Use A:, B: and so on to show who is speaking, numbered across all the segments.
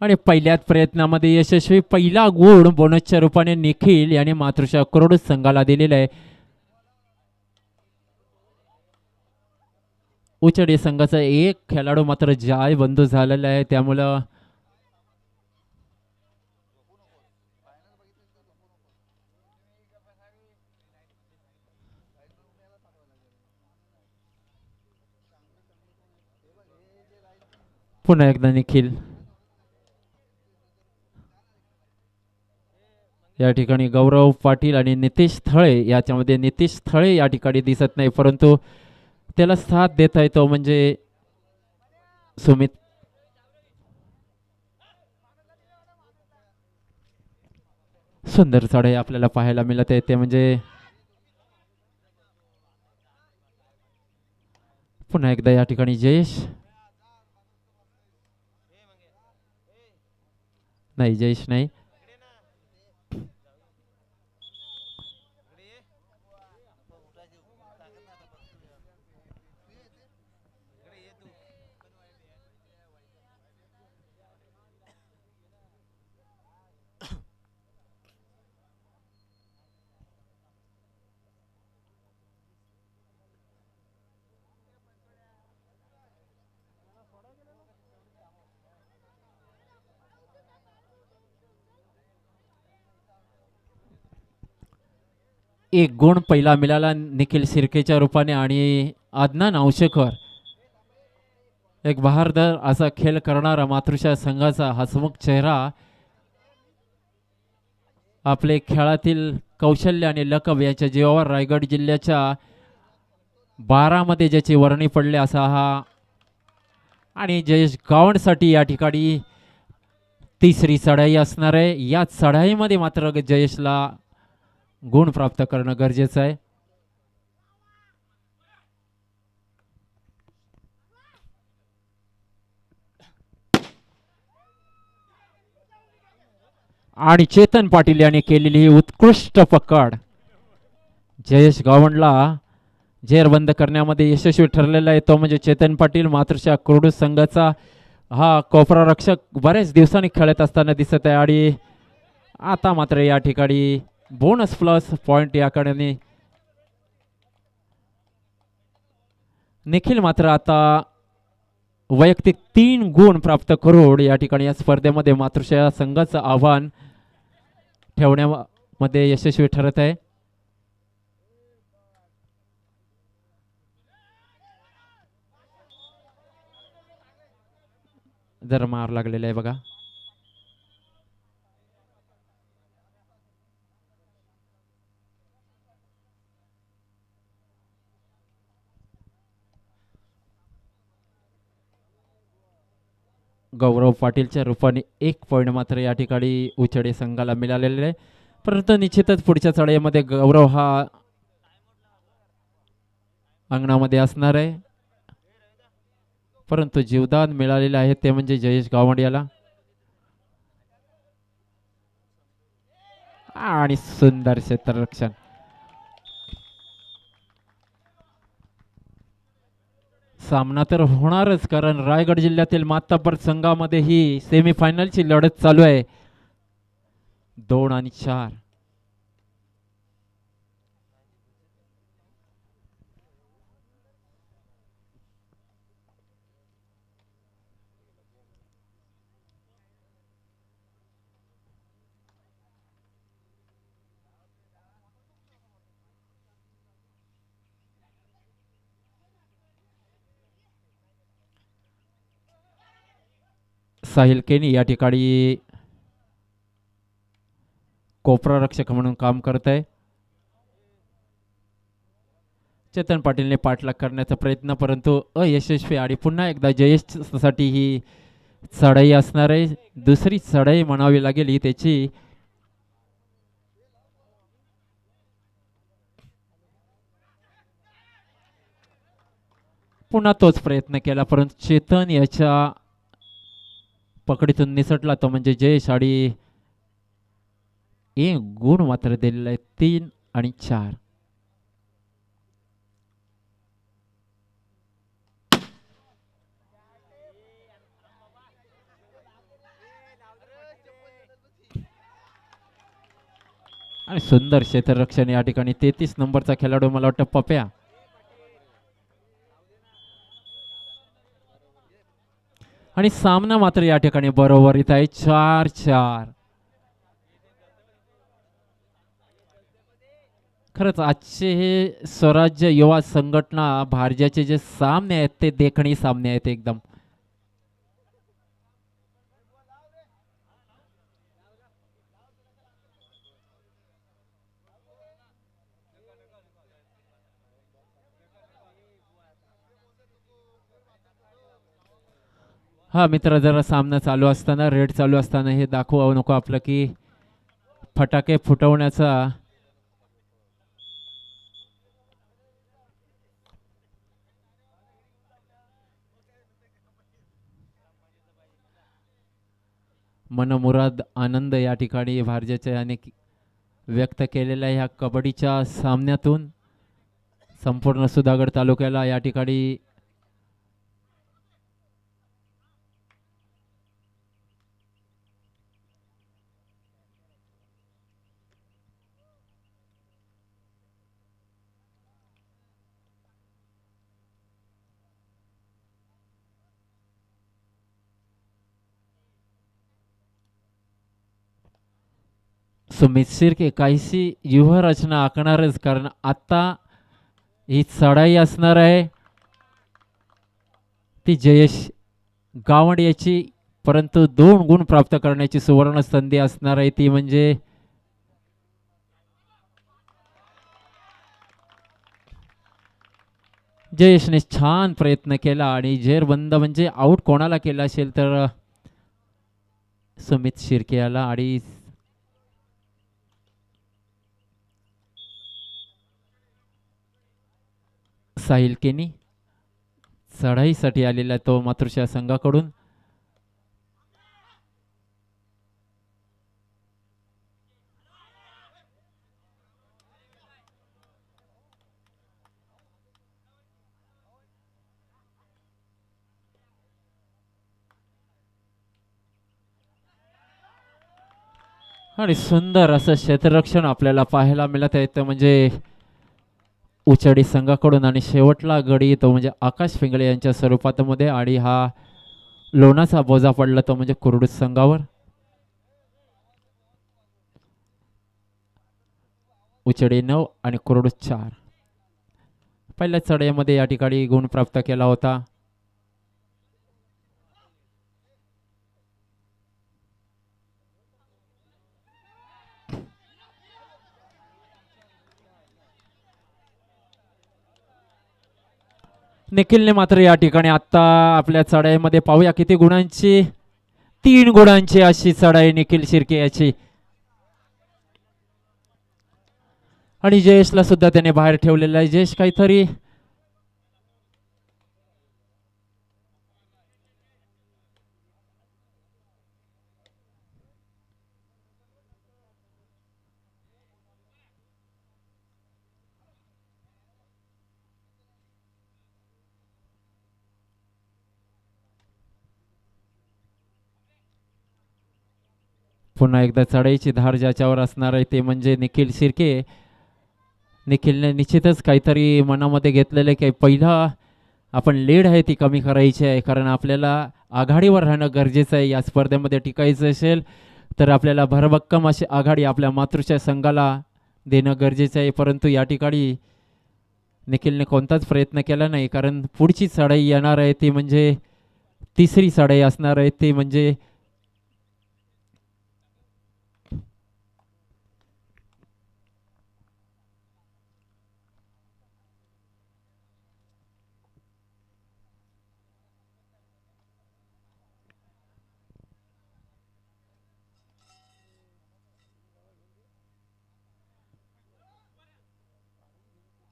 A: आणि पहिल्याच प्रयत्नामध्ये यशस्वी पहिला गुण बोनसच्या रूपाने निखिल याने मातृशा करोड संघाला दिलेला आहे. उचडी संघाचा एक खेळाडू मात्र जाय बंद झालेला आहे. त्यामुळं पुन्हा एकदा निखिल या ठिकाणी गौरव पाटील आणि नितीश थळे याच्यामध्ये नितीश थळे या ठिकाणी दिसत नाही परंतु त्याला साथ देता येतो म्हणजे सुमित. सुंदर चढाई आपल्याला पाहायला मिळत आहे ते म्हणजे पुन्हा एकदा या ठिकाणी जयेश. नाही जयेश नाही. एक गुण पहिला मिळाला निखिल सिरकेच्या रूपाने आणि आदनान अंशकर एक बहारदार असा खेळ करणारा मातृशा संघाचा हसमुख चेहरा आपले खेळातील कौशल्य आणि लकब याच्या जीवावर रायगड जिल्ह्याच्या बारामध्ये ज्याची वर्णी पडले असा हा. आणि जयेश गावणसाठी या ठिकाणी तिसरी चढाई असणार आहे. या चढाईमध्ये मात्र जयेशला गुण प्राप्त करणं गरजेचं आहे. आणि चेतन पाटील यांनी केलेली ही उत्कृष्ट पकड. जयेश गावंडला जेर बंद करण्यामध्ये यशस्वी ठरलेला आहे. तो म्हणजे चेतन पाटील मातृशा कुरडू संघाचा हा कोपरा रक्षक बऱ्याच दिवसांनी खेळत असताना दिसत आहे. आणि आता मात्र या ठिकाणी बोनस प्लस पॉइंट याकडे निखिल मात्र आता वैयक्तिक तीन गुण प्राप्त करून या ठिकाणी या स्पर्धेमध्ये मातृशा संघाचं आव्हान ठेवण्यामध्ये यशस्वी ठरत आहे. जर मार लागलेला आहे बघा. गौरव पाटीलच्या रूपाने एक पॉईंट मात्र या ठिकाणी उचडे संघाला मिळालेले आहे. परंतु निश्चितच पुढच्या चढाईमध्ये गौरव हा अंगणामध्ये असणार आहे. परंतु जीवदान मिळालेले आहे ते म्हणजे जयेश गावंड याला. आणि सुंदर क्षेत्ररक्षण. सामना तर होणारच कारण रायगड जिल्ह्यातील मातापर संघामध्ये ही सेमीफायनलची लढत चालू आहे. दोन आणि चार. साहिल केनी या ठिकाणी कोपरा रक्षक म्हणून काम करत आहे. चेतन पाटीलने पाठलाग करण्याचा प्रयत्न परंतु अयशस्वी आणि पुन्हा एकदा जयेशसाठी ही चढाई असणार आहे. दुसरी चढाई म्हणावी लागेल ही त्याची. पुन्हा तोच प्रयत्न केला परंतु चेतन याच्या पकडीतून निसटला तो म्हणजे जयेश आणि एक गुण मात्र दिलेला आहे. तीन आणि चार. आणि सुंदर क्षेत्ररक्षण या ठिकाणी तेहतीस नंबरचा खेळाडू मला वाटतं पप्या. आणि सामना मात्र या ठिकाणी बरोबर. इथं आहे चार चार. खरंच आजचे हे स्वराज्य युवा संघटना भारजाचे जे सामने आहेत ते देखणी सामने आहेत एकदम. हा मित्र जरा सामना चालू असताना रेड चालू असताना हे दाखवावं नको आपलं की फटाके फुटवण्याचा. मनमुराद आनंद या ठिकाणी भारजेच्या याने व्यक्त केलेल्या ह्या कबड्डीच्या सामन्यातून संपूर्ण सुधागड तालुक्याला या ठिकाणी सुमित शिर्के काहीशी व्यूहरचना आखणारच कारण आत्ता ही चढाई असणार आहे. ती जयेश गावंड याची परंतु दोन गुण प्राप्त करण्याची सुवर्ण संधी असणार आहे. ती म्हणजे जयेशने छान प्रयत्न केला आणि जेर बंद म्हणजे आऊट कोणाला केला असेल तर सुमित शिर्के याला आणि साहिल केनी. चढाईसाठी आलेला तो मातृशा संघाकडून. आणि सुंदर असं क्षेत्ररक्षण आपल्याला पाहायला मिळत आहे. तर म्हणजे उचडी संघाकडून आणि शेवटला गडी तो म्हणजे आकाश फिंगळे यांच्या स्वरूपातमध्ये आणि हा लोणाचा बोजा पडला तो म्हणजे कुरडूस संघावर. उचडी नऊ आणि कुरडूस चार. पहिल्या चढईमध्ये या ठिकाणी गुण प्राप्त केला होता. निखिलने मात्र या ठिकाणी आत्ता आपल्या चढाईमध्ये पाहूया किती गुणांची तीन गुणांची अशी चढाई निखिल शिर्के याची. आणि जयेशला सुद्धा त्याने बाहेर ठेवलेला आहे. जयेश काहीतरी पुन्हा एकदा चढाईची धार ज्याच्यावर असणार आहे ते म्हणजे निखिल शिर्के. निखिलने निश्चितच काहीतरी मनामध्ये घेतलेलं आहे की पहिला आपण लीड आहे ती कमी करायची आहे कारण आपल्याला आघाडीवर राहणं गरजेचं आहे. या स्पर्धेमध्ये टिकायचं असेल तर आपल्याला भरभक्कम अशी आघाडी आपल्या मातृच्या संघाला देणं गरजेचं आहे. परंतु या ठिकाणी निखिलने कोणताच प्रयत्न केला नाही कारण पुढची चढाई येणार आहे ती म्हणजे तिसरी चढाई असणार आहे. ती म्हणजे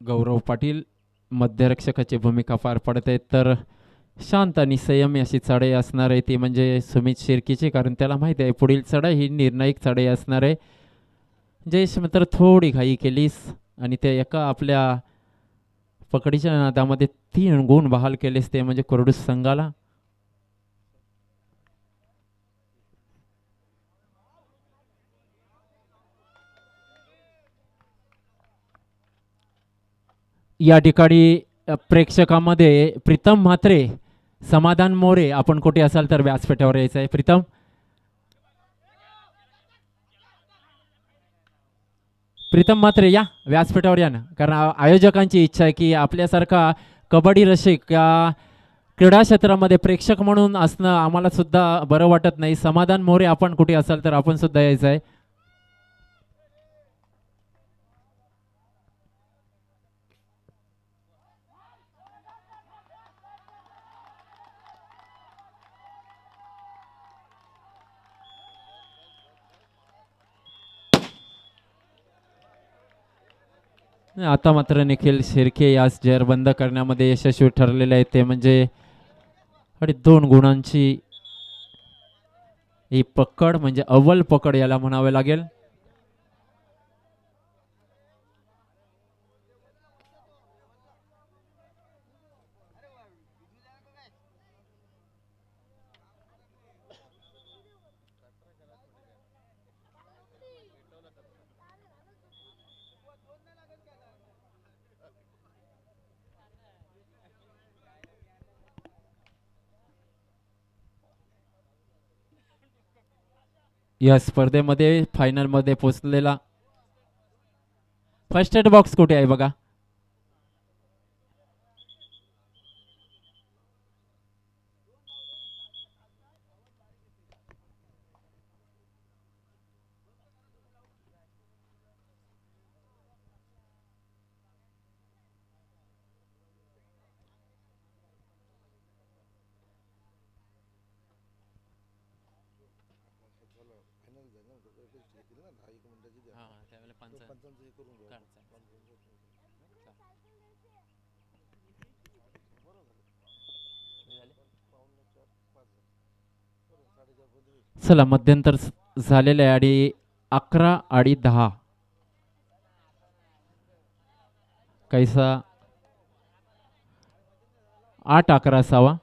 A: गौरव पाटील मध्यरक्षकाची भूमिका पार पडते तर शांत आणि संयमी अशी चढाई असणार आहे. ती म्हणजे सुमित शिर्कीची कारण त्याला माहिती आहे पुढील चढाई ही निर्णायक चढाई असणार आहे. जयेश मात्र थोडी घाई केलीस आणि ते एका आपल्या पकडीच्या नादामध्ये तीन गुण बहाल केलेस ते म्हणजे कुरडूस संघाला. या ठिकाणी प्रेक्षकामध्ये प्रीतम म्हात्रे समाधान मोरे आपण कुठे असाल तर व्यासपीठावर यायचं आहे. प्रीतम? प्रीतम म्हात्रे या. व्यासपीठावर या ना. कारण आयोजकांची इच्छा आहे की आपल्यासारखा कबड्डी रसिक या क्रीडा क्षेत्रामध्ये प्रेक्षक म्हणून असणं आम्हाला सुद्धा बरं वाटत नाही. समाधान मोरे आपण कुठे असाल तर आपण सुद्धा यायचं आहे. आता मात्र निखिल शिर्के यास जेर बंद करण्यामध्ये यशस्वी ठरलेले आहेत. ते म्हणजे आणि दोन गुणांची ही पकड म्हणजे अव्वल पकड याला म्हणावे लागेल. या स्पर्धेमध्ये फायनलमध्ये पोचलेला फर्स्ट एड बॉक्स कुठे आहे बघा? चला मध्यंतर स- झालेलं आहे आणि अकरा आणि दहा. कैसा? आठ अकरा असावा.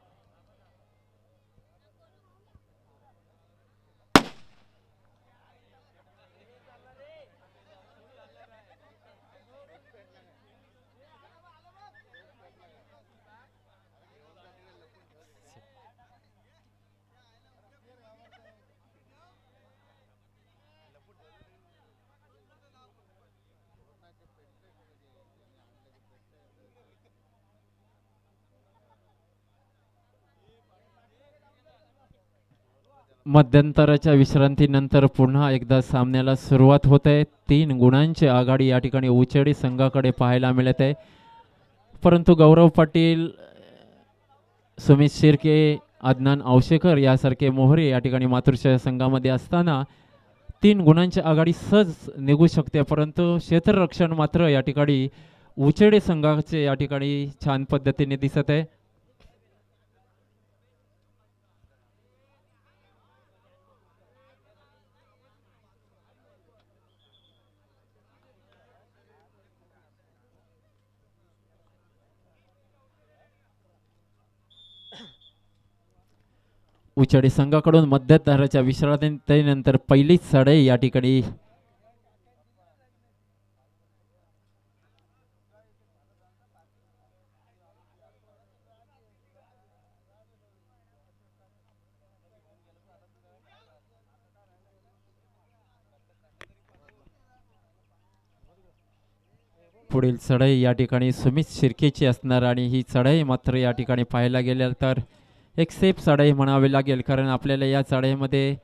A: मध्यंतराच्या विश्रांतीनंतर पुन्हा एकदा सामन्याला सुरुवात होत. आहे तीन गुणांची आघाडी या ठिकाणी उचेडी संघाकडे पाहायला मिळत. आहे परंतु गौरव पाटील सुमित शिर्के अदनान औशेकर यासारखे मोहरे या ठिकाणी मातृशा संघामध्ये असताना तीन गुणांची आघाडी सहज निघू शकते. परंतु क्षेत्ररक्षण मात्र या ठिकाणी उचेडे संघाचे या ठिकाणी छान पद्धतीने दिसत आहे. उचडी संघाकडून मध्यंतराच्या विश्रांतीनंतर पहिलीच चढाई या ठिकाणी पुढील चढाई या ठिकाणी सुमित शिर्केची असणार आणि ही चढाई मात्र या ठिकाणी पाहायला गेल्या तर एक सेफ चढाई म्हणावी लागेल कारण आपल्याला या चढाईमध्ये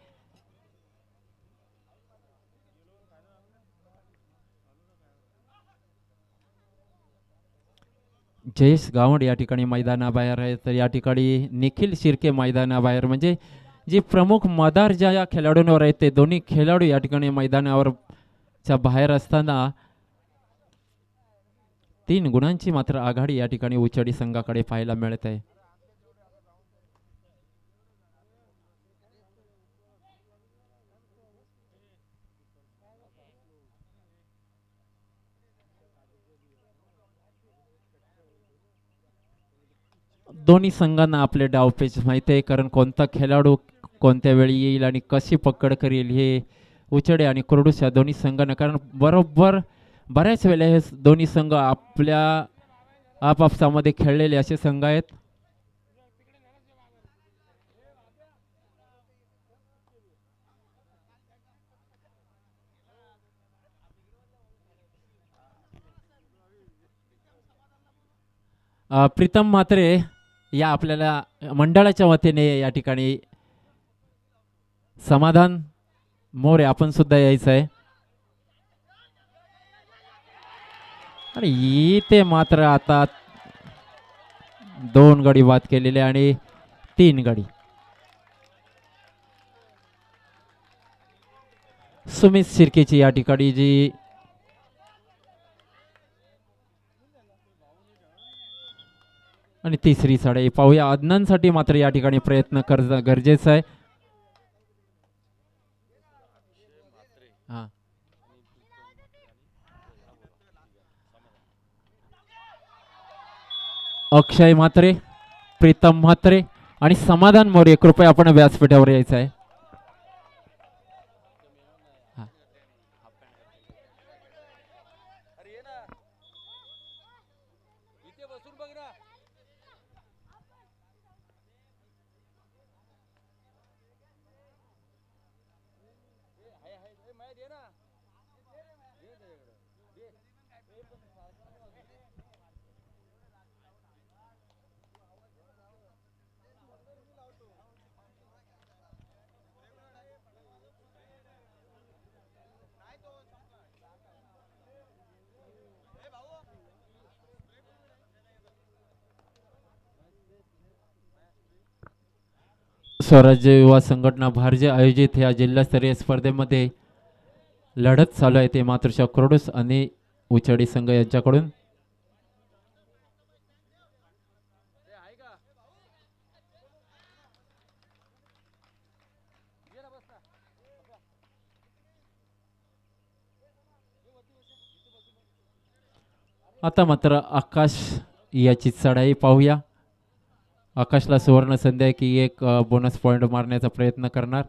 A: जयेश गावंड या ठिकाणी मैदानाबाहेर आहे तर या ठिकाणी निखिल शिर्के मैदानाबाहेर म्हणजे जे प्रमुख मदार ज्या या खेळाडूंवर आहेत ते दोन्ही खेळाडू या ठिकाणी मैदानावर च्या बाहेर असताना तीन गुणांची मात्र आघाडी या ठिकाणी उचडी संघाकडे पाहायला मिळत आहे. दोन्ही संघांना आपले डावपेच माहीत आहे कारण कोणता खेळाडू कोणत्या वेळी येईल आणि कशी पकड करेल हे उचडे आणि कुरडूस या दोन्ही संघांना. कारण बरोबर बऱ्याच वेळेला हे दोन्ही संघ आपल्या आपापसामध्ये खेळलेले असे संघ आहेत. प्रीतम म्हात्रे या आपल्याला मंडळाच्या वतीने या ठिकाणी समाधान मोरे आपण सुद्धा यायचं आहे. आणि इथे मात्र आता दोन गडी बाद केलेले आणि तीन गडी. सुमित शिर्केची या ठिकाणी जी आणि तिसरी साडे पाहूया अज्ञांसाठी मात्र या ठिकाणी प्रयत्न कर गरजेचं आहे. अक्षय म्हात्रे प्रीतम म्हात्रे आणि समाधान मोरे कृपया आपण व्यासपीठावर यायचं आहे. स्वराज्य युवा संघटना भारजे आयोजित ह्या जिल्हास्तरीय स्पर्धेमध्ये लढत चालू आहे. ते मातृशा क्रोडूस आणि उचडी संघ यांच्याकडून. आता मात्र आकाश याची चढाई पाहूया. आकाशला सुवर्ण संध्या की एक बोनस पॉईंट मारण्याचा प्रयत्न करणार.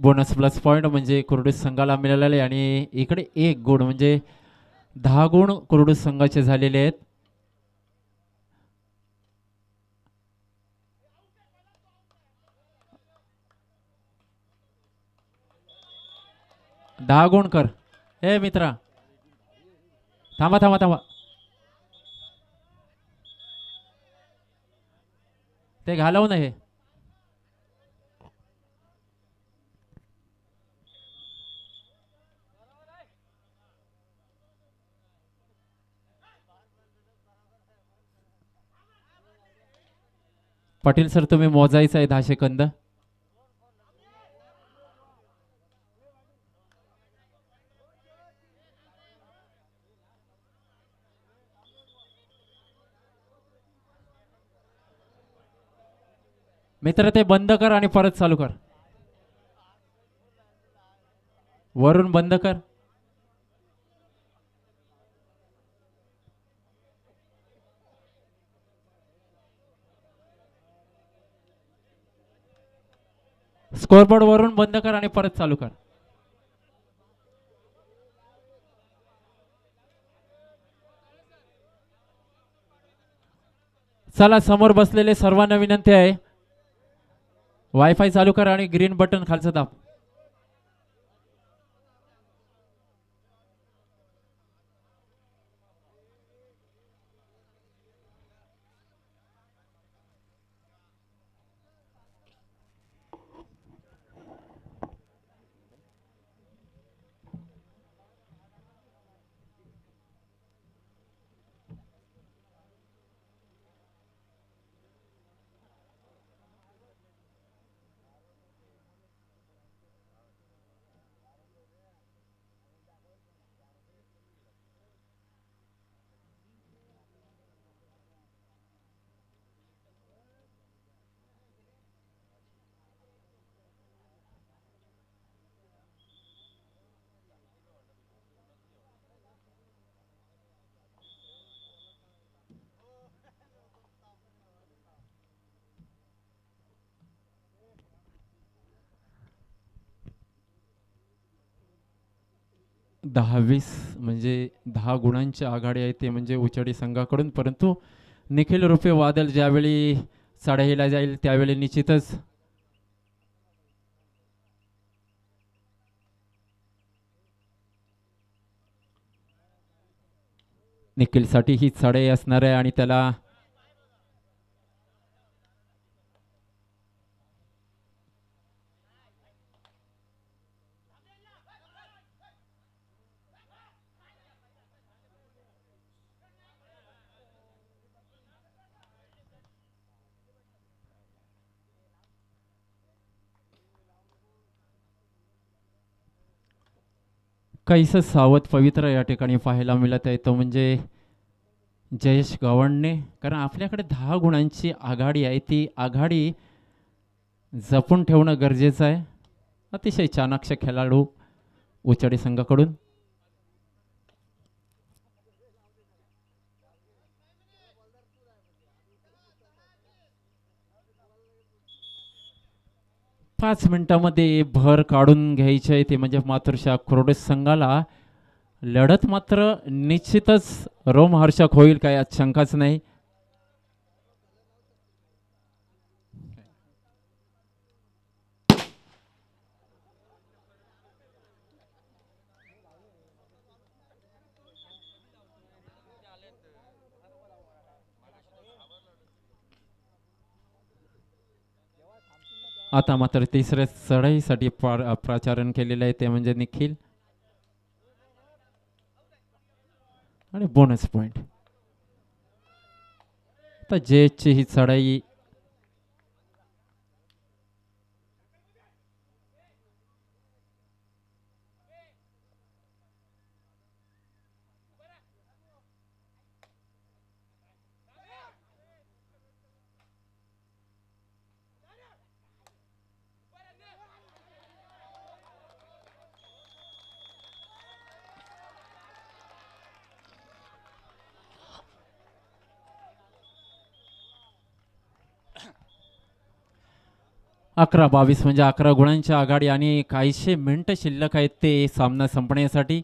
A: बोनस प्लस पॉईंट म्हणजे कुर्डूस संघाला मिळालेले आणि इकडे एक गुण म्हणजे दहा गुण कुर्डूस संघाचे झालेले आहेत. दहा गुण कर. ए मित्रा. थांबा थांबा थांबा. ते घालव ना हे पाटील सर तुम्ही मोजायचं आहे दहा सेकंद? मित्र ते बंद कर आणि परत चालू कर. वरून बंद कर. स्कोअरबोर्ड वरून बंद कर आणि परत चालू कर. चला समोर बसलेले सर्वांना विनंती आहे. वायफाय चालू कर आणि ग्रीन बटन खालचं दाब. दहा वीस म्हणजे दहा गुणांची आघाडी आहे ते म्हणजे उचडी संघाकडून. परंतु निखिल रुपे वादल ज्यावेळी चढाईला जाईल त्यावेळी निश्चितच निखिलसाठी ही चढाई असणार आहे आणि त्याला काहीसं सावध पवित्र या ठिकाणी पाहायला मिळत आहे? तो म्हणजे जयेश गव्हाणने कारण आपल्याकडे दहा गुणांची आघाडी आहे. ती आघाडी जपून ठेवणं गरजेचं आहे. अतिशय चाणाक्ष खेळाडू उचाडी संघाकडून. पाच मिनिटामध्ये भर काढून घ्यायचे आहे ते म्हणजे मातृशा कुरडस संघाला लढत मात्र निश्चितच रोमहर्षक होईल काय आज शंकाच नाही. आता मात्र तिसऱ्या चढाईसाठी प्रा- प्राचारण केलेलं आहे ते म्हणजे निखिल. आणि बोनस पॉइंट आता जेची ही चढाई अकरा बावीस म्हणजे अकरा गुणांची आघाडी आणि काहीशे मिनटं शिल्लक आहेत ते सामना संपण्यासाठी.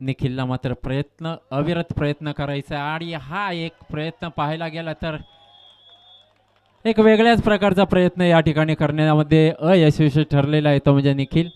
A: निखिलला मात्र प्रयत्न अविरत प्रयत्न करायचा आणि हा एक प्रयत्न पाहायला गेला तर एक वेगळ्याच प्रकारचा प्रयत्न या ठिकाणी करण्यामध्ये अयशस्वी ठरलेला आहे तो म्हणजे निखिल.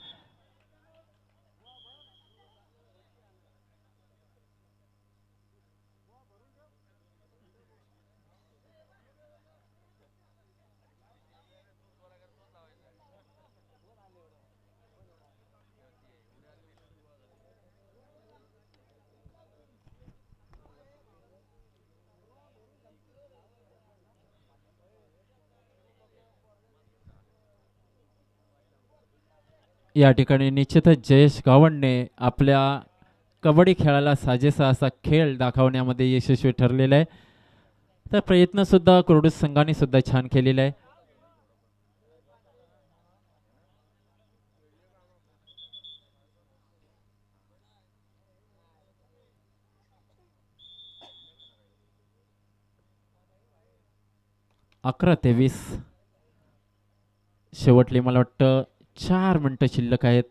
A: या ठिकाणी निश्चितच जयेश गावंडने आपल्या कबड्डी खेळाला साजेसा असा खेळ दाखवण्यामध्ये यशस्वी ठरलेला आहे. तर प्रयत्न सुद्धा कुरडूस संघाने सुद्धा छान केलेला आहे. अकरा तेवीस शेवटले मला वाटतं चार मिनटं शिल्लक आहेत.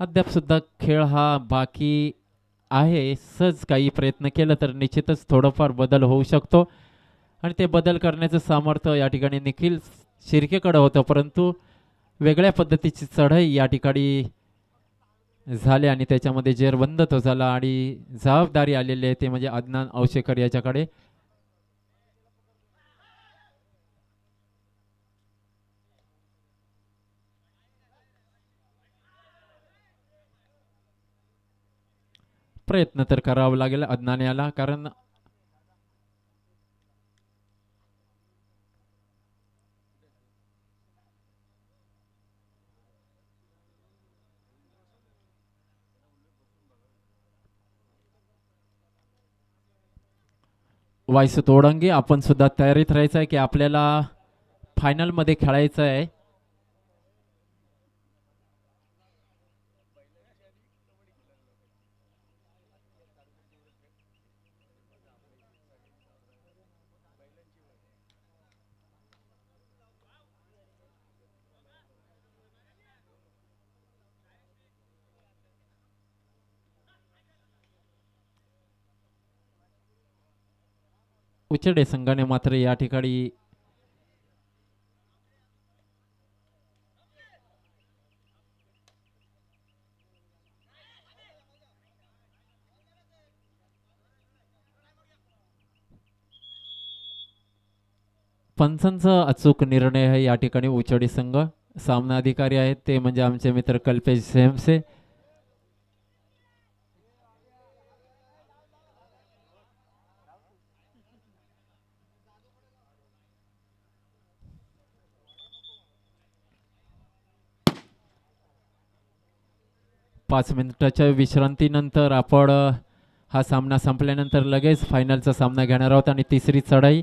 A: अद्यापसुद्धा खेळ हा बाकी आहे. सहज काही प्रयत्न केला तर निश्चितच थोडंफार बदल होऊ शकतो. आणि ते बदल करण्याचं सामर्थ्य या ठिकाणी निखिल शिर्केकडं होतं परंतु वेगळ्या पद्धतीची चढाई या ठिकाणी झाली आणि त्याच्यामध्ये जेरबंद तो झाला आणि जबाबदारी आलेली आहे ते म्हणजे अज्ञान औशेकर याच्याकडे. प्रयत्न तर करावा लागेल अज्ञानाला याला कारण वायस तोडंगी आपण सुद्धा तयारीत राहायचं आहे की आपल्याला फायनलमध्ये खेळायचं आहे. उचडे संघाने मात्र या ठिकाणी पंचांचा अचूक निर्णय आहे या ठिकाणी उचडी संघ. सामना अधिकारी आहेत ते म्हणजे आमचे मित्र कल्पेश सेमसे पाच मिनिटाच्या विश्रांतीनंतर आपण हा सामना संपल्यानंतर लगेच फायनलचा सामना घेणार आहोत आणि तिसरी चढाई.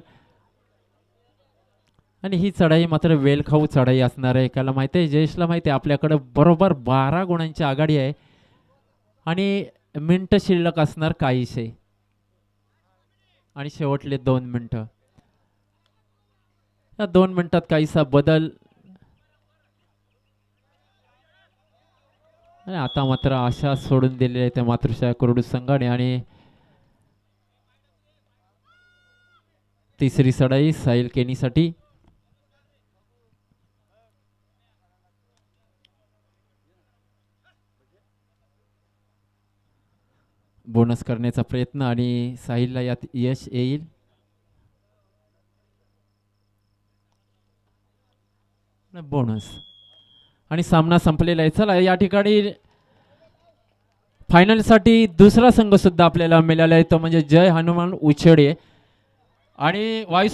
A: आणि ही चढाई मात्र वेलखाऊ चढाई असणार आहे. एकाला माहिती आहे जयेशला माहिती आहे आपल्याकडं बरोबर बारा गुणांची आघाडी आहे. आणि मिनटं शिल्लक असणार काहीसे. आणि शेवटले दोन मिनटं. या दोन मिनटात काहीसा बदल आणि आता मात्र आशा सोडून दिलेल्या आहे त्या मातृशा कुरडू संघाने आणि तिसरी सडाई साहिल केनीसाठी. बोनस करण्याचा प्रयत्न आणि साहिलला यात यश येईल. बोनस. आणि सामना संपलेला आहे. चला या ठिकाणी फायनलसाठी दुसरा संघ सुद्धा आपल्याला मिळाला आहे. तो म्हणजे जय हनुमान उछेडे. आणि वायू